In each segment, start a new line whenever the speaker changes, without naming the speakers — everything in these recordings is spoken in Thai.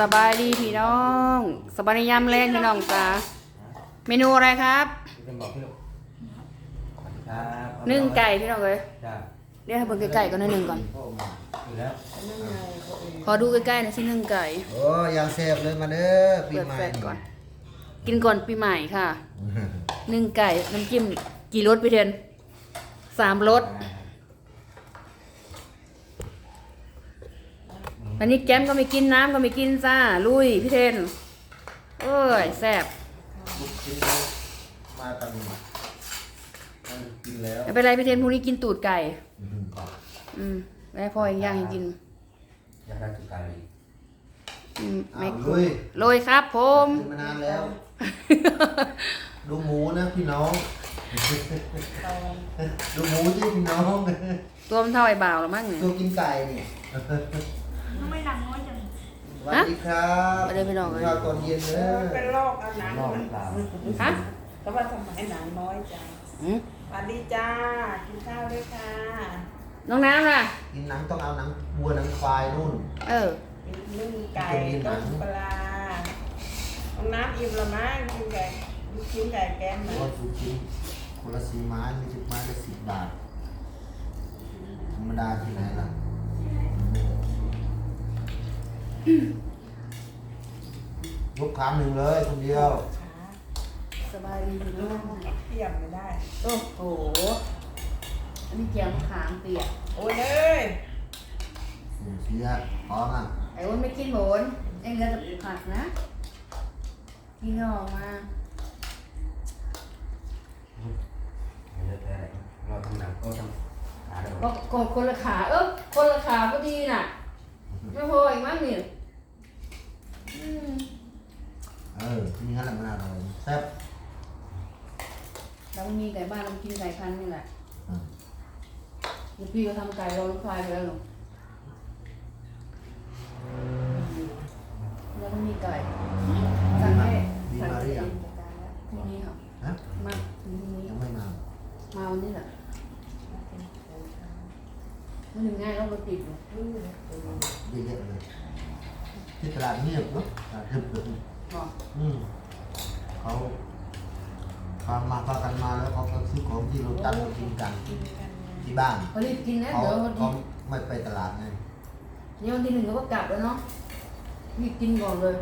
สบายดีพี่น้อง สบายดียามแรงพี่น้องจ้าเมนูอะไรครับ
จะบอกพี่ลูกสวัสดีครับ
นึ่งไก่พี่น้องเลย
จ้า
เดี๋ยวให้เบิ่งใกล้ๆก่อนหนะหนึ่งก่อน
โอ้มาอยู่แล้ว
นึ่งไงเขาเอง
ขอดูใกล้ๆหนะสินึ่งไก่
โอ้ยางเซฟเลยมาเด้อปี
เปิด
ใหม่
แฟลชก่อน กินก่อนปีใหม่ค่ะนึ่งไก่น้ำจิ้มกี่รสพี่เทนสามรส วันนี้แก้มก็ไม่กินน้ำก็ไม่กินจ้า ลุยพี่เทนเอ้ยแซ่บ
ลูกชิ้นเขามาตันมากินแล้ว
ไม่เป็นไรพี่เทนพรุ่งนี้กินตูดไก่
อืม
อืมแล้วพ่อเองย่างให้กิน
อยากได้จุดไก่
อืม
เอา
ไม่
ลุย
โรยครับผม
กินมานานแล้ว ดูหมูนะพี่น้อง ดูหมูที่พี่น้อง
ตัวมันเท่าไอ้บ่าวหรือมั้งเนี่ย
ตัวกินไก่นี่
ไม่ดังน้อยจัง
ส วัสดีครับ
สวัสดีพี่น้องเอ้ย
ข้าวตอนเย็นเด้อ
เป็นโรคเอาหนัง
นอก
มัน
ตา
ฮะ
เขาว่าทำไมหนังน้อยจัง
อืม
สวัสดีจ้า กินข้าวด้วยค่ะ
น้องน้ำล่ะ
กินหนังต้องเอาหนังวัวหนังควายนู่น
เออ
กินนึ่งไก่
กินหนั
ต้
ง
มปลาน้องน้ำอิ่มละมั้งกินไก่กินไก่แกง
เพ
มา
ราะว่าลูกชิ้นคนละสี่ไม้ไม่ใช่ไม้ละสิบบาท ธรรมดาที่ไหนล่ะ ยกขาหนึ่งเลยคนเดียว
สบายดีพี่น้อง
เทียมไม่ได้
โอ้โห อันนี้เจียวมะขามเปียก
โอ้ยเลย
เสียพร้อมอะ
ไอ้อ้วนไม่กินโหนไอ้เงือกับผักนะ กินออกมา
ไม่ได้แต่เราทำหนังก็ทำหาได้หม
ก็
ด
ก็คนละขา เออคนละขาพอดีน่ะ ไม่พออีกมั้งนี่อืม
เออ มีงั้นแหละมันอร่อยแซ่บ
เรามีไก่บ้านเรากินไก่พันธุ์นี่แหละ
อืม
เดี๋ยวพี่ก็ทำไก่รอลูกควายไปแล้วหนูแล้วก็มีไก่สั่งให้สั่งให้เองจัดการแล้วพรุ่งนี้ค่ะ
ฮะ
มาพรุ่งนี้
ยังไม่มา
มาวันนี้แหละมันถึงง่ายแล้วรถติดอยู่
เยอะๆเลยที่ตลาดเงียบเนาะตลาดเงียบเลย
บอก
อืม เขาพามาพากันมาแล้วเขาก็ซื้อของที่เราตั้งมากินกัน
กินกัน
ที่บ้าน
เขารีบกินนะ
เขา
เดี๋ยววัน
เขา
ที่
ไม่ไปตลาดไง
เดี๋ยววันที่หนึ่งเขาก็กลับแล้วเนาะรีบกินก่อนเลย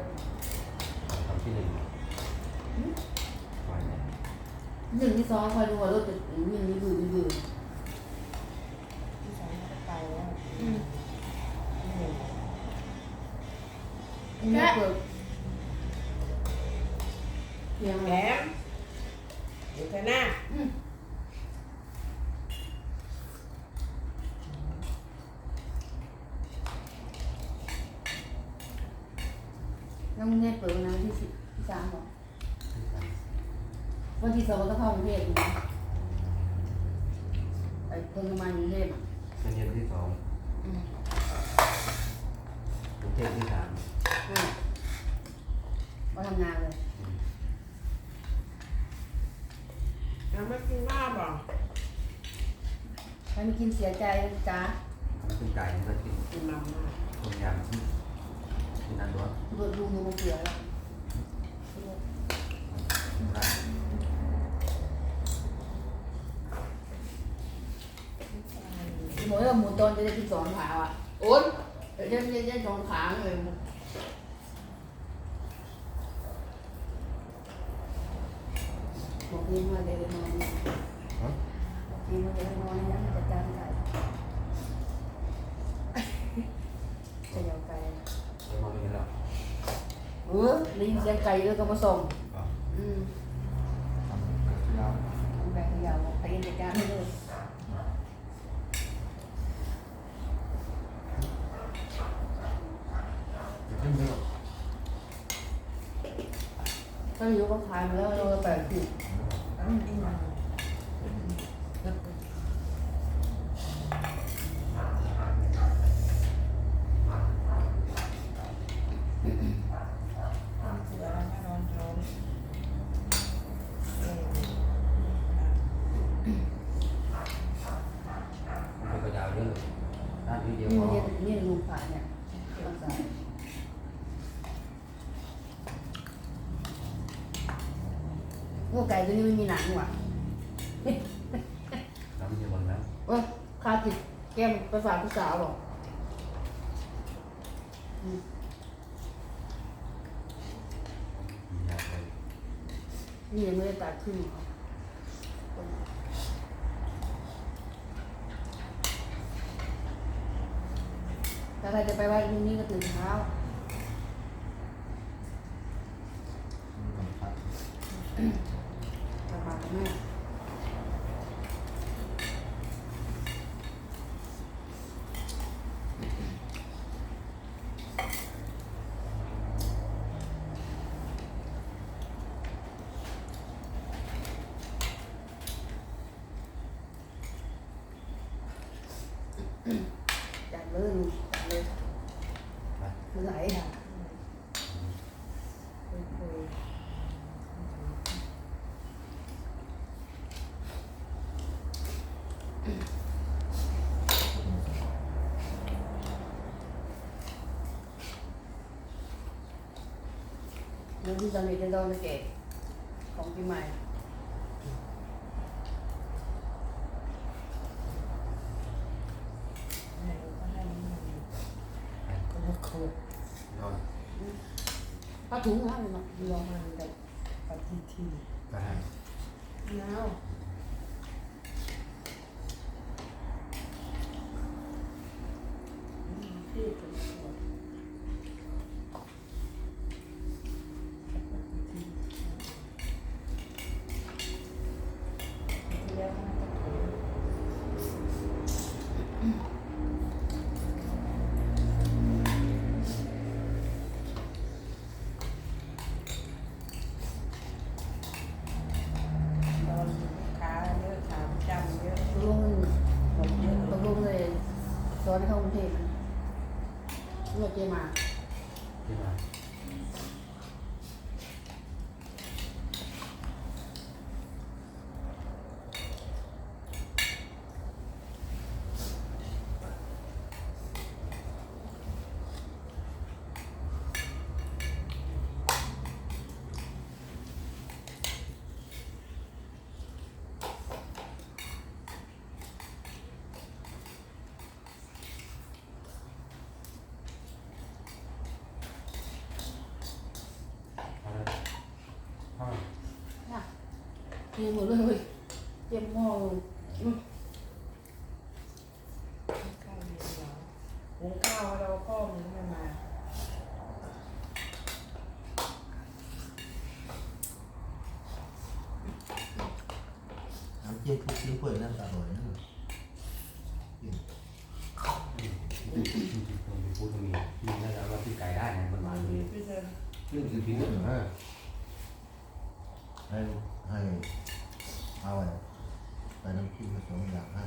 ทำที่หนึ่งไว้เนี่ย
หนึ่งที่สองคอยดูว่ารถจะวิ่งมีบือมีบือ
ที่สองก็ไปแล้ว
อืม
อืม
อันนี้เปิดเพี ยง
แห
แล้
มอยู่เถอะหน้า
อืมแล้วมึงเนี่ยเปิดวันนั้นที่สิบที่สามบอกวันที่สองก็เข้ากรุงเทพนะไอ้คนประมาณกรุงเทพอะ
เป็นเย็นที่สอง
อืม
กรุงเทพที่สาม
นั่นแหละมาทำงานเลย
เอามากินข้าวบ่
ใครไม่กินเสียใจนะจ้า
มันเป็นไก่มันก็กิน
กินมาม่า
ต้มยำกินน้ำร้อน
เบิดลุงมันเสียแล้ว
ได้
หมดแล้วหมูตอนจะได้กินสองขาอะโอ๊ยเดี๋ยวจะจะจะสองขาเลยบอกพี่มาเดี๋ยวนอน พี่มาเดี๋ยวนอนยังจัดการไก่จะยาวไก่
ไม่มองไม่เห็นหรอก
เออได้ยินเสียงไก่แล้วก็มาส่ง
อื
ม
ทำแล้ว
ทำแบบยาวไปกินจัดการให้เลย
ขึ้นเยอะ
ถ้าอยู่ก็ขายมาแล้วเราแปดสิบ
อืมอีกหน่อย เด้อหนี่เนี่
ลูงผ่าเนี่ยรักษาโอ้ไก่ตัวนี้ม่มีหนังว่ะ
น้ำย็นหมแล้ว
โอ้คาติดแก้มภาษาทผู้สาวหรอนี่ยังไม่ได้ตัดขึ้นหรอ ถ้าใครจะไปไหว้พรุ่งนี้ก็ตื่นเช้า
ครับ
กลับมากับแม่ จัดเลยจัดเลย
ไป
คือไหลค่ะ
คุยคุย
เรื่องที่ตอนนี้จะโดนเก็บของปีใหม่
ให้ก็ให้มันก็มาคุย
นอน
ผ้าถุงนะมันเนาะ
ลองมันแบบปฏิทิน
ก็ได้
หนาวที่เป็นขวดที่แล้วมันจะถูกตอนลูกค้าเยอะขาประจำเยอะ
ตกลง
หมดเยอะ
ตกลงเลยสอนให้เข้ากรุงเทพนะเลือกเจมา
ที่มา อะไรห้อง
น่ะ กินหมดเลยเว้ยเจ็บหม้อเลยอืม
ข้าวเย็นเหรอหุงข้าวเราพ่อมึงไม่มา
น้ำจิ้มทุกชิ้นเปิดนั่นอร่อยนะกิน
ตรงนี้พูดตรงนี้นี่น่าจะว่าที่ไก่ได้นะประมาณนี้
พี่เดิน
ซึ่งคือทิ้งเลยนะ
ให้เอาอะไรใส่น้ำจิ้มผสมอยางให้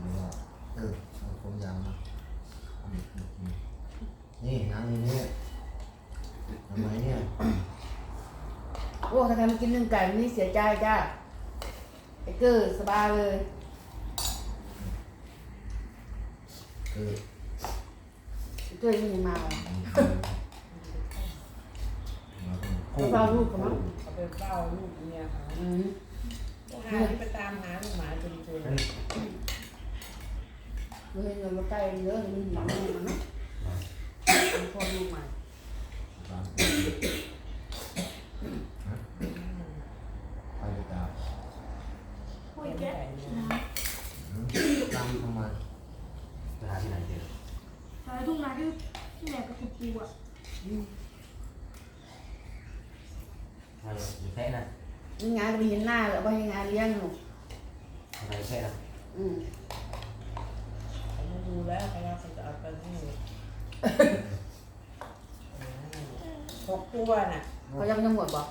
หรือว่าเออผสมยางมานี่นี่นี่นี่น้ำอย่างนี้ทำไมเนี่ย
โอ้ถ้าใครมากินหนึ่งไก่นนี้เสียใจจ้าไอ้เกอสบายเลย
เออ
ไอ้เกอร์ยังมา ว่
เป็น
เฝ้าลูกเขามั้ง
เขาไปเฝ้าลูกเมียเขา
อืม
ลูกหาที่ไปตามหาลูกหมาจนเจอ
เฮ้ย
เราเห็นเงินมาใกล้เยอะมันหลังมันนะคนลูกใหม่
ตามไปไปตาม
โอ้ยแกะนะ
ตามทำไม
จะหาที่ไหนเจอ
สายทุ่งนาที่ที่แหลกกับคุณปูอะ
ใช่อยู่แค่นะ
นี่งานก็ไปเห็นหน้าแล้วไปให้งานเลี้ยงหนู
อะไรแค่นะ
อืม
เขาไม่ดูแล้วเขาว่าเขาจะเอาไปที่หกตัวน่ะ
เขายังไม่หมดบอก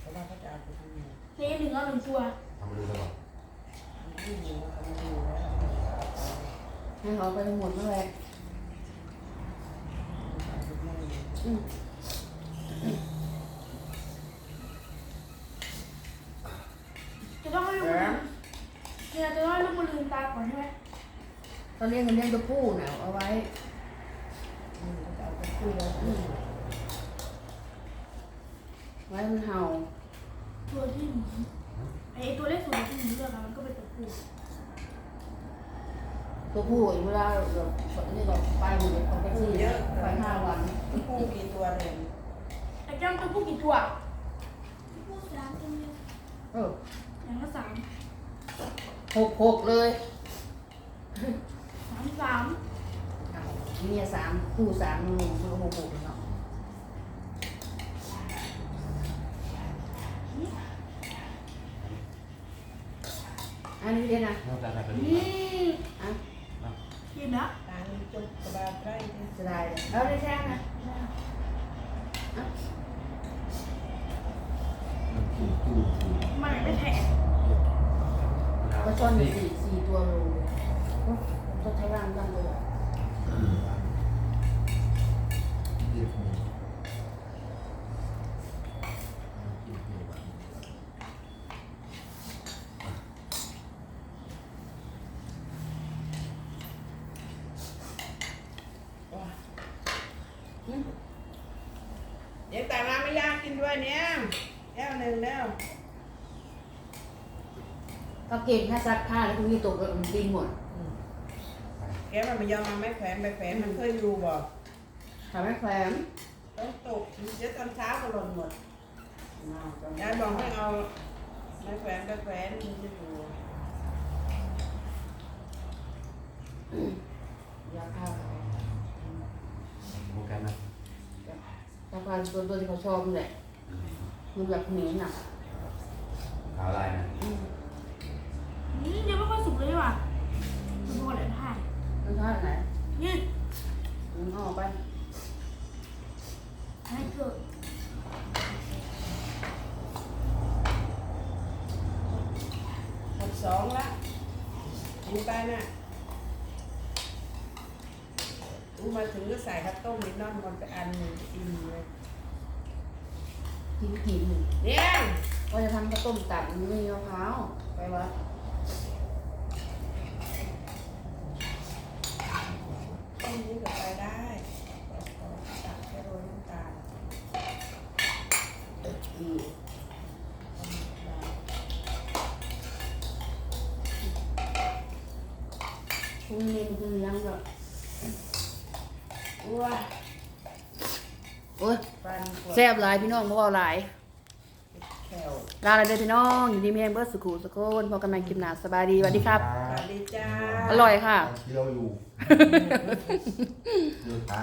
เขาว่าเขาจะเอาไปที่นี่
เซ่หนึ่งเอาหนึ่งตัว
ทำมาดูตลอด
ไม่ดูเขาไม่ดูแล้ว
ให้เขาไปหมดเมื่อไหร่อืม
ตอนเลี้
ยงเงินเลี้ยงตัวผู้น่ะเอาไว้
เขาจะเอาไปที่แล้วอืม
ไว้มันเห่า
ตัวที่หมูไอตัวเล็กสุดที่หมูเลือกอะมันก็เป็นตัวผู้
ตัวผู้อีกเวลาแบบนี่ก็ไปหมดเลยเขาไปซื้อเยอะไปห้าวัน
ผู้กี่ตัวเลย
ไอ้จ้างตัวผู้กี่ตัวผู้สามตัวเดียว
เออ
อย่างละสาม
หกหกเลย
สามสาม
เมียสามคู่สามลูกมันก็หกหกเนาะอันนี้เรียนนะ
นอกจากอะไรก็
อื
ดี
ม
อะ
กินนะ
ตานี่จุกกระบาดไร่เนี่ย
จะได้เลยเอาได้แช่งนะอะ
ตู้ตู้ตู้
มันไม่แทะ
ก็ชนสี่สี่ตัวโล ก็ใช้ร่างตั้งเลย
เรียกมีกินเดีวกัน
เดี๋ยวแต่น้ำไม่ยากกินด้วยเนี่ยแก้วหนึ่งแล้ว
ก็เก่งถ้าซักผ้าแล้วพรุ่งนี้ตกแล้วมันปีนหมด
แกมันไม่ยอมมาไม่แขวนไปแขวนมันเคยอยู่บ่
ทำให้แขวน
ต้องตกเดี๋ยวตอนเช้าก็หล่นหมด
น่าจะ
ยายบอกให้เอาไม้แขวนไปแขวนมันจะอยู่
ยาผ้า
โปรแกรมนะ
ยาผ้าตัวตัวที่เขาชอบนี่แหละมันแบบเหม็นอะ
ขาวลายนะ
อืม
อืมยังไม่ค่อยสุกเลยว่ะมันบอกอะไรพลาด
รสชาติไหน
นี่
มันเอาออกไป
ให้เกิด
หมดสองละกินไปน่ะอู้มาถึงก็ใส่ข้าวต้มนิดนอนมันไปอันหนึ่งอิ่มเลย
กินกิน
เนี่ย
ก็จะทำข้าวต้มตัดมันไม่มีมะพร้าวไปวัด
ต้มนี้ก็ไปได้ตักแค่โรยน้ำตาล
อืม พรุ่งนี้มันคือเลี้ยังแบบ
ว้า
โอ้ย
ปันปวด
แซ่บหลายพี่น้องเพราะว่าหลาย
แขว
ลาอะไรเลยพี่น้องอยู่ดีมีแฮงเบิร์ดสุขุสุขคนพอกันใหม่คลิปหน้าสบายดีสวัสดีครับ
สวัสดีจ้า
อร่อยค่ะ
ที่เราอยู่ เดือดตา